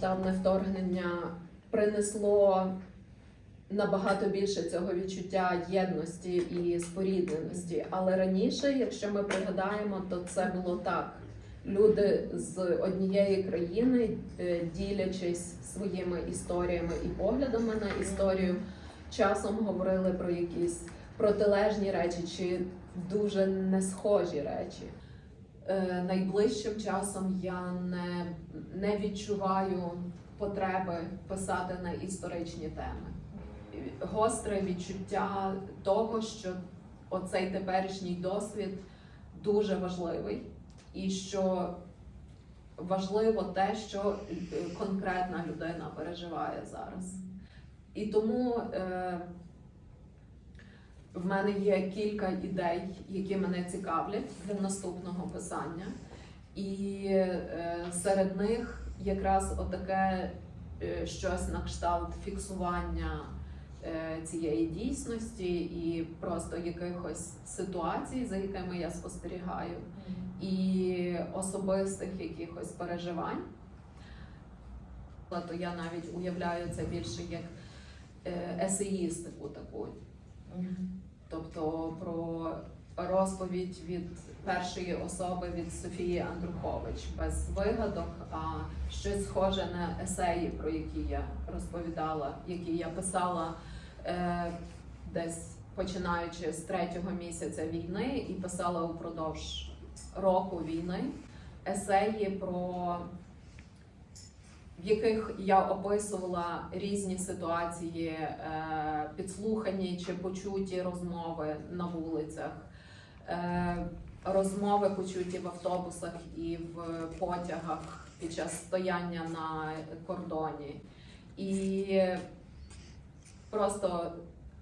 повномасштабне вторгнення принесло набагато більше цього відчуття єдності і спорідненості. Але раніше, якщо ми пригадаємо, то це було так. Люди з однієї країни, е, ділячись своїми історіями і поглядами на історію, часом говорили про якісь протилежні речі чи дуже не схожі речі. Е, найближчим часом я не, не відчуваю потреби писати на історичні теми. Гостре відчуття того, що оцей теперішній досвід дуже важливий, і що важливо те, що е, конкретна людина переживає зараз. І тому е, в мене є кілька ідей, які мене цікавлять для наступного писання. І е, серед них якраз отаке е, щось на кшталт фіксування е, цієї дійсності і просто якихось ситуацій, за якими я спостерігаю, і особистих якихось переживань. То я навіть уявляю це більше як есеїстику таку. Тобто про розповідь від першої особи від Софії Андрухович. Без вигадок, а щось схоже на есеї, про які я розповідала, які я писала е, десь починаючи з третього місяця війни і писала упродовж року війни. Есеї про яких я описувала різні ситуації, е, підслухані чи почуті розмови на вулицях, е, розмови почуті в автобусах і в потягах під час стояння на кордоні. І просто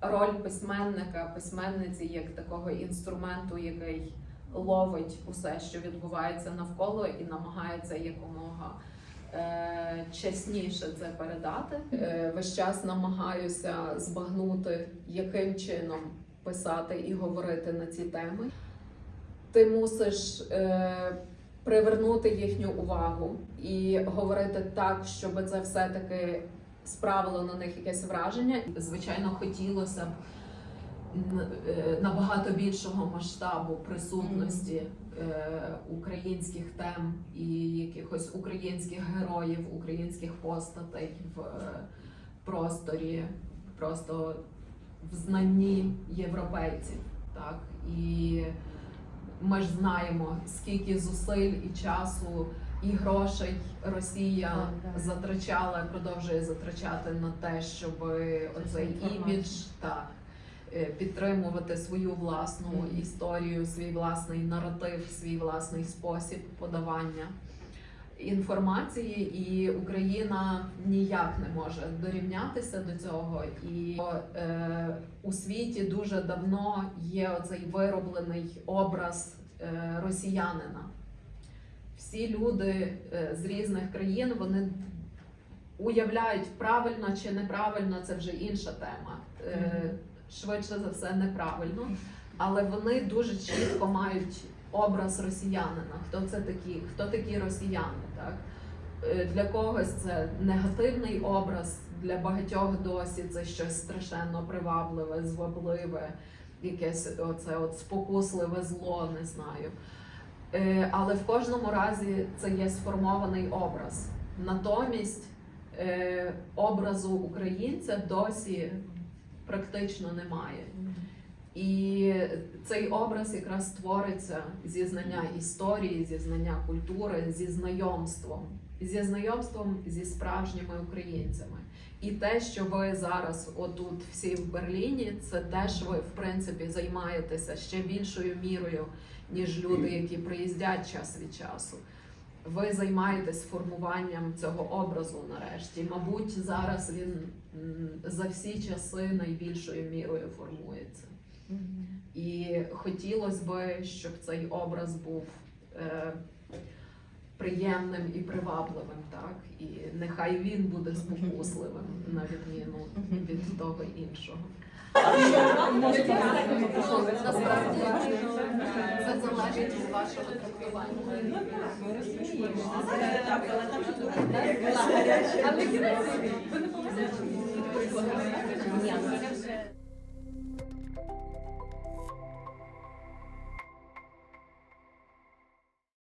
роль письменника, письменниці як такого інструменту, який ловить усе, що відбувається навколо, і намагається якомога чесніше це передати. Е, Весь час намагаюся збагнути, яким чином писати і говорити на ці теми. Ти мусиш е, привернути їхню увагу і говорити так, щоб це все-таки справило на них якесь враження. Звичайно, хотілося б е, набагато більшого масштабу присутності е, українських тем і якихось українських героїв, українських постатей в е, просторі, просто в знанні європейців. Так і ми ж знаємо, скільки зусиль і часу і грошей Росія Так, так. затрачала, продовжує затрачати на те, щоб оцей імідж так е, підтримувати свою власну історію, свій власний наратив, свій власний спосіб подавання інформації, і Україна ніяк не може дорівнятися до цього. І е, у світі дуже давно є оцей вироблений образ е, росіянина. Всі люди е, з різних країн вони уявляють правильно чи неправильно, це вже інша тема. Е, Мгм. Швидше за все неправильно, але вони дуже чітко мають образ росіянина. Хто це такі? Хто такі росіяни? Так Е, для когось це негативний образ, для багатьох досі це щось страшенно привабливе, звабливе, якесь оце от спокусливе зло, не знаю. Е, Але в кожному разі це є сформований образ. Натомість е, образу українця досі практично немає. І цей образ якраз створиться зі знання історії, зі знання культури, зі знайомством, зі знайомством зі справжніми українцями. І те, що ви зараз, отут, всі в Берліні, це теж ви в принципі займаєтеся ще більшою мірою, ніж люди, які приїздять час від часу. Ви займаєтесь формуванням цього образу нарешті. Мабуть, зараз він за всі часи найбільшою мірою формується. І хотілося би, щоб цей образ був е, приємним і привабливим, так і нехай він буде спокусливим на відміну від того іншого. Насправді залежить від вашого трактування. Але ви не Ні,